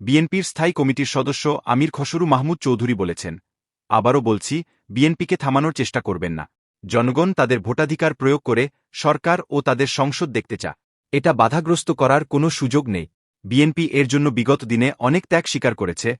বিএনপির স্থায়ী কমিটির সদস্য আমির খসরু মাহমুদ চৌধুরী বলেছেন, আবারও বলছি, বিএনপিকে থামানোর চেষ্টা করবেন না। জনগণ তাদের ভোটাধিকার প্রয়োগ করে সরকার ও তাদের সংসদ দেখতে চা এটা বাধাগ্রস্ত করার কোনো সুযোগ নেই। বিএনপি এর জন্য বিগত দিনে অনেক ত্যাগ স্বীকার করেছে।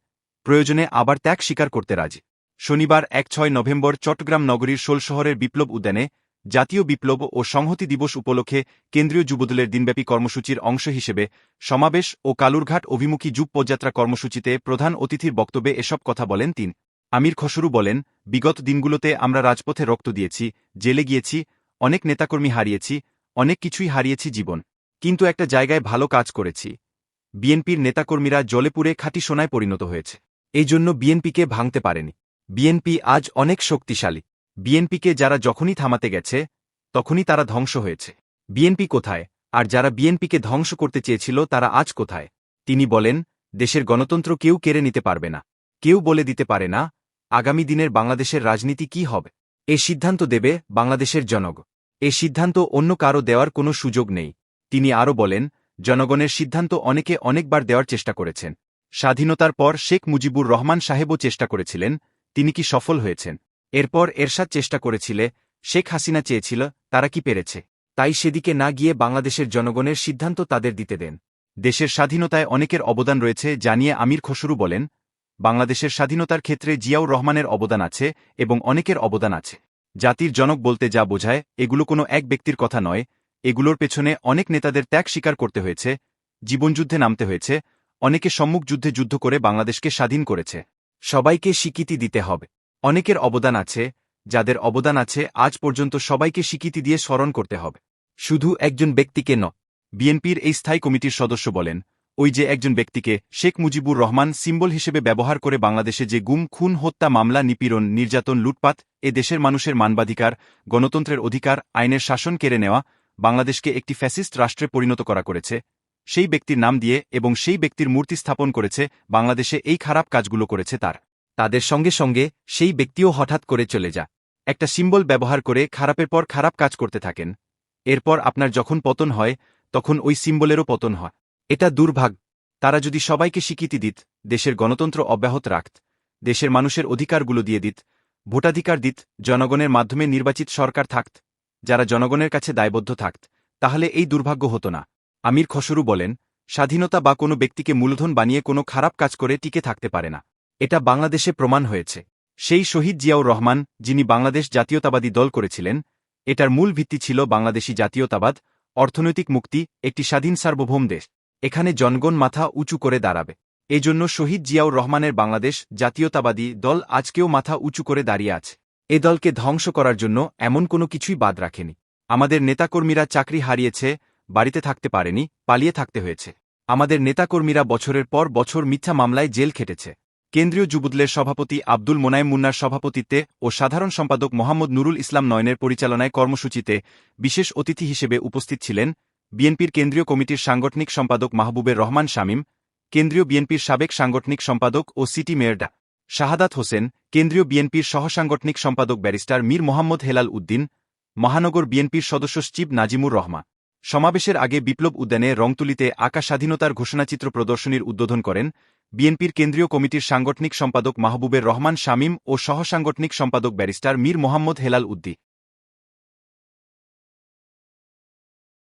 প্রয়োজনে আবার ত্যাগ স্বীকার করতে রাজি। শনিবার এক ছয় নভেম্বর চট্টগ্রাম নগরীর শোলশহরের বিপ্লব উদ্যানে জাতীয় বিপ্লব ও সংহতি দিবস উপলক্ষে কেন্দ্রীয় যুবদলের দিনব্যাপী কর্মসূচির অংশ হিসেবে সমাবেশ ও কালুরঘাট অভিমুখী যুব পদযাত্রা কর্মসূচিতে প্রধান অতিথির বক্তব্যে এসব কথা বলেন তিন। আমির খসরু বলেন, বিগত দিনগুলোতে আমরা রাজপথে রক্ত দিয়েছি, জেলে গিয়েছি, অনেক নেতাকর্মী হারিয়েছি, অনেক কিছুই হারিয়েছি জীবন। কিন্তু একটা জায়গায় ভালো কাজ করেছি। বিএনপির নেতাকর্মীরা জলেপুরে খাঁটি সোনায় পরিণত হয়েছে। এই জন্য বিএনপিকে ভাঙতে পারেনি। বিএনপি আজ অনেক শক্তিশালী। বিএনপিকে যারা যখনই থামাতে গেছে, তখনই তারা ধ্বংস হয়েছে। বিএনপি কোথায়? আর যারা বিএনপিকে ধ্বংস করতে চেয়েছিল, তারা আজ কোথায়? তিনি বলেন, দেশের গণতন্ত্র কেউ কেড়ে নিতে পারবে না। কেউ বলে দিতে পারে না, আগামী দিনের বাংলাদেশের রাজনীতি কি হবে। এ সিদ্ধান্ত দেবে বাংলাদেশের জনগ। এ সিদ্ধান্ত অন্য কারও দেওয়ার কোনো সুযোগ নেই। তিনি আরও বলেন, জনগণের সিদ্ধান্ত অনেকে অনেকবার দেওয়ার চেষ্টা করেছেন। স্বাধীনতার পর শেখ মুজিবুর রহমান সাহেবও চেষ্টা করেছিলেন, তিনি কি সফল হয়েছেন? এরপর এরশাদ চেষ্টা করেছিলে, শেখ হাসিনা চেয়েছিল, তারা কি পেরেছে। তাই সেদিকে না গিয়ে বাংলাদেশের জনগণের সিদ্ধান্ত তাদের দিতে দেন। দেশের স্বাধীনতায় অনেকের অবদান রয়েছে জানিয়ে আমির খসরু বলেন, বাংলাদেশের স্বাধীনতার ক্ষেত্রে জিয়াউর রহমানের অবদান আছে এবং অনেকের অবদান আছে। জাতির জনক বলতে যা বোঝায়, এগুলো কোনো এক ব্যক্তির কথা নয়, এগুলোর পেছনে অনেক নেতাদের ত্যাগ স্বীকার করতে হয়েছে, জীবনযুদ্ধে নামতে হয়েছে, অনেকে সম্মুখ যুদ্ধে যুদ্ধ করে বাংলাদেশকে স্বাধীন করেছে। সবাইকে স্বীকৃতি দিতে হবে। অনেকের অবদান আছে, যাদের অবদান আছে, আজ পর্যন্ত সবাইকে স্বীকৃতি দিয়ে স্মরণ করতে হবে। শুধু একজন ব্যক্তিকে ন, বিএনপির এই স্থায়ী কমিটির সদস্য বলেন, ওই যে একজন ব্যক্তিকে শেখ মুজিবুর রহমান সিম্বল হিসেবে ব্যবহার করে বাংলাদেশে যে গুম, খুন, হত্যা, মামলা, নিপীড়ন, নির্যাতন, লুটপাট, এ দেশের মানুষের মানবাধিকার, গণতন্ত্রের অধিকার, আইনের শাসন কেড়ে নেওয়া, বাংলাদেশকে একটি ফ্যাসিস্ট রাষ্ট্রে পরিণত করা করেছে, সেই ব্যক্তির নাম দিয়ে এবং সেই ব্যক্তির মূর্তি স্থাপন করেছে, বাংলাদেশে এই খারাপ কাজগুলো করেছে তার। তাদের সঙ্গে সঙ্গে সেই ব্যক্তিও হঠাৎ করে চলে যা একটা সিম্বল ব্যবহার করে খারাপের পর খারাপ কাজ করতে থাকেন। এরপর আপনার যখন পতন হয়, তখন ওই সিম্বলেরও পতন হয়। এটা দুর্ভাগ তারা যদি সবাইকে স্বীকৃতি দিত, দেশের গণতন্ত্র অব্যাহত রাখত, দেশের মানুষের অধিকারগুলো দিয়ে দিত, ভোটাধিকার দিত, জনগণের মাধ্যমে নির্বাচিত সরকার থাকত, যারা জনগণের কাছে দায়বদ্ধ থাকত, তাহলে এই দুর্ভাগ্য হতো না। আমির খসরু বলেন, স্বাধীনতা বা কোনো ব্যক্তিকে মূলধন বানিয়ে কোনো খারাপ কাজ করে টিকে থাকতে পারে না। এটা বাংলাদেশে প্রমাণ হয়েছে। সেই শহীদ জিয়াউর রহমান, যিনি বাংলাদেশ জাতীয়তাবাদী দল করেছিলেন, এটার মূল ভিত্তি ছিল বাংলাদেশী জাতীয়তাবাদ, অর্থনৈতিক মুক্তি, একটি স্বাধীন সার্বভৌম দেশ। এখানে জনগণ মাথা উঁচু করে দাঁড়াবে। এজন্য শহীদ জিয়াউর রহমানের বাংলাদেশ জাতীয়তাবাদী দল আজকেও মাথা উঁচু করে দাঁড়িয়ে আছে। এ দলকে ধ্বংস করার জন্য এমন কোনো কিছুই বাদ রাখেনি। আমাদের নেতাকর্মীরা চাকরি হারিয়েছে, বাড়িতে থাকতে পারেনি, পালিয়ে থাকতে হয়েছে। আমাদের নেতাকর্মীরা বছরের পর বছর মিথ্যা মামলায় জেল খেটেছে। কেন্দ্রীয় যুবদলের সভাপতি আব্দুল মোনায়েম মুন্নার সভাপতিত্বে ও সাধারণ সম্পাদক মোহাম্মদ নুরুল ইসলাম নয়নের পরিচালনায় কর্মসূচিতে বিশেষ অতিথি হিসেবে উপস্থিত ছিলেন বিএনপির কেন্দ্রীয় কমিটির সাংগঠনিক সম্পাদক মাহবুবের রহমান শামীম, কেন্দ্রীয় বিএনপির সাবেক সাংগঠনিক সম্পাদক ও সিটি মেয়র ডা শাহাদাত হোসেন, কেন্দ্রীয় বিএনপির সহসাংগঠনিক সম্পাদক ব্যারিস্টার মীর মোহাম্মদ হেলাল উদ্দিন, মহানগর বিএনপির সদস্য স্টিভ নাজিমুর রহমান। সমাবেশের আগে বিপ্লব উদ্যানে রংতুলিতে আকাশ স্বাধীনতার ঘোষণাচিত্র প্রদর্শনীর উদ্বোধন করেন বিএনপির কেন্দ্রীয় কমিটির সাংগঠনিক সম্পাদক মাহবুবের রহমান শামীম ও সহসাংগঠনিক সম্পাদক ব্যারিস্টার মীর মোহাম্মদ হেলাল উদ্দি।